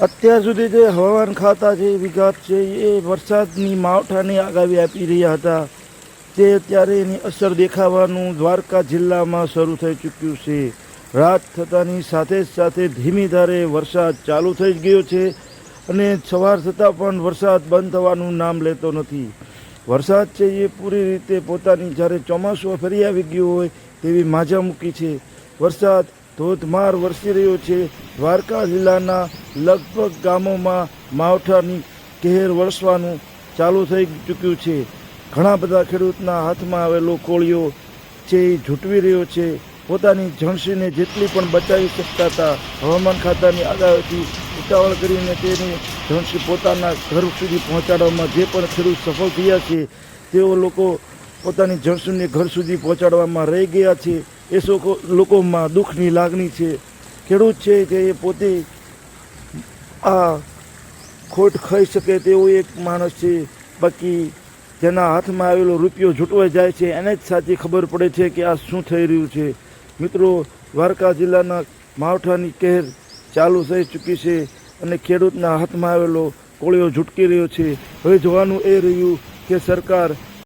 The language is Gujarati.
અત્યાર સુધી જે હવામાન ખાતા જે વિભાગ છે, એ વરસાદની માવઠાની આગાહી આપી રહ્યા હતા. તે અત્યારે એની અસર દેખાવાનું દ્વારકા જિલ્લામાં શરૂ થઈ ચૂક્યું છે. રાત થતાની સાથે સાથે ધીમી ધારે વરસાદ ચાલુ થઈ ગયો છે અને સવાર થતાં પણ વરસાદ બંધ થવાનું નામ લેતો નથી. વરસાદ છે એ પૂરી રીતે પોતાની જ્યારે ચોમાસું ફરી આવી ગયું હોય તેવી માજા મૂકી છે. વરસાદ ધોધમાર વરસી રહ્યો છે. દ્વારકા જિલ્લાના લગભગ ગામોમાં માવઠાની કહેર વરસવાનું ચાલુ થઈ ચૂક્યું છે. ઘણા બધા ખેડૂતના હાથમાં આવેલો કોળિયો છે, એ ઝૂંટવી રહ્યો છે. પોતાની જણસીને જેટલી પણ બચાવી શકતા હતા, હવામાન ખાતાની આગાહીથી ઉતાવળ કરીને તેની જણસી પોતાના ઘર સુધી પહોંચાડવામાં જે પણ ખેડૂત સફળ થયા છે, તેઓ લોકો પોતાની જણસીને ઘર સુધી પહોંચાડવામાં રહી ગયા છે. એ લોકો લોકોમાં દુઃખની લાગણી છે. ખેડૂત છે કે એ પોતે આ ખોટ ખાઈ શકે તેવો એક માણસ છે. બાકી જેના હાથમાં આવેલો રૂપિયો ઝૂંટવાઈ જાય છે, એને જ સાચી ખબર પડે છે કે આ શું થઈ રહ્યું છે. મિત્રો, દ્વારકા જિલ્લાના માવઠાની કહેર ચાલુ થઈ ચૂકી છે અને ખેડૂતના હાથમાં આવેલો કોળિયો ઝૂટકી રહ્યો છે. હવે જોવાનું એ રહ્યું કે સરકાર